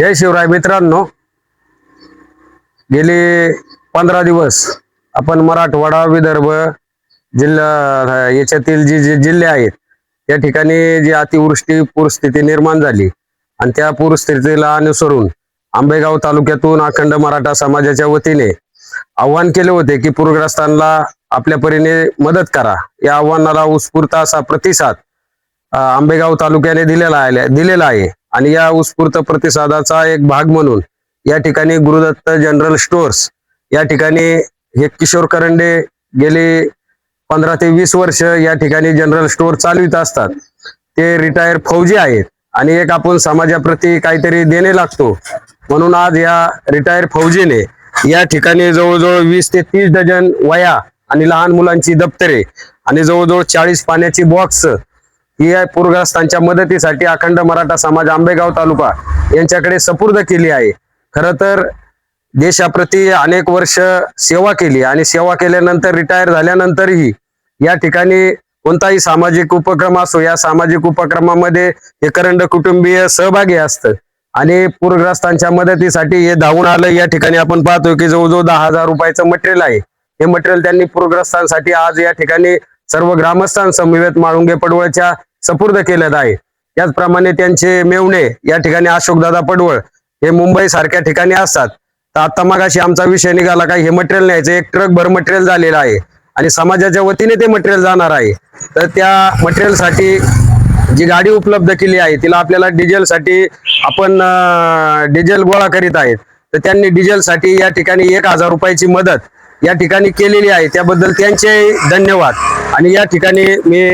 जय शिवराय मित्रांनो. गेले पंधरा दिवस आपण मराठवाडा विदर्भ जिल्हा याच्यातील जे जे जिल्हे आहेत या ठिकाणी जी अतिवृष्टी पूरस्थिती निर्माण झाली आणि त्या पूरस्थितीला अनुसरून आंबेगाव तालुक्यातून अखंड मराठा समाजाच्या वतीने आव्हान केले होते की पूरग्रस्तांना आपल्या परीने मदत करा. या आव्हानाला उत्स्फूर्त असा प्रतिसाद आंबेगाव तालुक्याने दिलेला आहे दिलेला आहे. आणि या उत्स्फूर्त प्रतिसादाचा एक भाग म्हणून या ठिकाणी गुरुदत्त जनरल स्टोअर्स या ठिकाणी हे किशोर करंडे गेले पंधरा ते वीस वर्ष या ठिकाणी जनरल स्टोअर चालवित असतात. ते रिटायर फौजी आहेत आणि एक आपण समाजाप्रती काहीतरी देणे लागतो. म्हणून आज या रिटायर फौजीने या ठिकाणी जवळजवळ वीस ते तीस डझन वया आणि लहान मुलांची दप्तरे आणि जवळजवळ चाळीस पाण्याची बॉक्स ही आय पूरग्रस्तांच्या मदतीसाठी अखंड मराठा समाज आंबेगाव तालुका यांच्याकडे सपूर्द केली आहे. खर तर देशाप्रती अनेक वर्ष सेवा केली आणि सेवा केल्यानंतर रिटायर झाल्यानंतरही या ठिकाणी कोणताही सामाजिक उपक्रम असो या सामाजिक उपक्रमामध्ये हे करंड कुटुंबीय सहभागी असतं. आणि पूरग्रस्तांच्या मदतीसाठी हे धावून आलं या ठिकाणी आपण पाहतोय की जवळजवळ दहा हजार रुपयाचं मटेरियल आहे. हे मटेरियल त्यांनी पूरग्रस्तांसाठी आज या ठिकाणी सर्व ग्रामस्थांसमवेत माळुंगे पडवळच्या सपूर्द केलेलं आहे त्याचप्रमाणे त्यांचे मेवणे या ठिकाणी अशोकदादा पडवळ हे मुंबई सारख्या ठिकाणी असतात. तर आता मगाशी आमचा विषय निघाला काय हे मटेरियल न्यायचं. एक ट्रक भर मटेरियल झालेलं आहे. आणि समाजाच्या वतीने ते मटेरियल जाणार आहे. तर त्या मटेरियलसाठी जी गाडी उपलब्ध केली आहे तिला आपल्याला डिझेलसाठी आपण डिझेल गोळा करीत आहेत. तर त्यांनी डिझेलसाठी या ठिकाणी एक हजार रुपयाची मदत या ठिकाणी केलेली आहे. त्याबद्दल त्यांचे धन्यवाद. आणि या ठिकाणी मी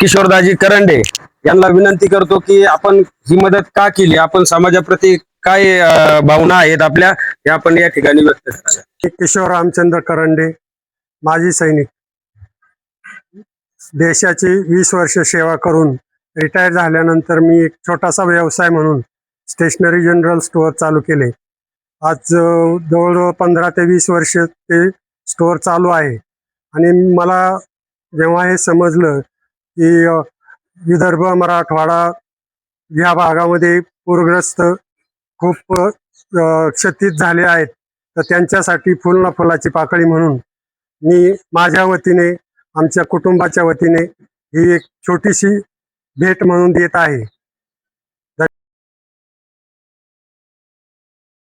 किशोरदाजी करंडे यांना विनंती करतो की आपण ही मदत का केली? आपण समाजाप्रती काय अं, भावना आहेत आपल्या? हे आपण या ठिकाणी व्यक्त कराव्या मी किशोर रामचंद्र करंडे माजी सैनिक. देशाची वीस वर्ष सेवा करून रिटायर झाल्यानंतर मी एक छोटासा व्यवसाय म्हणून स्टेशनरी जनरल स्टोअर चालू केले. आज जवळजवळ पंधरा ते वीस वर्ष ते स्टोअर चालू आहे. आणि मला जेव्हा हे समजलं की विदर्भ मराठवाडा या भागामध्ये पूरग्रस्त खूप क्षतीत क्षतित झाले आहेत. तर त्यांच्यासाठी फुल ना फुलाची पाकळी म्हणून मी माझ्या वतीने आमच्या कुटुंबाच्या वतीने ही एक छोटीशी भेट म्हणून देत आहे.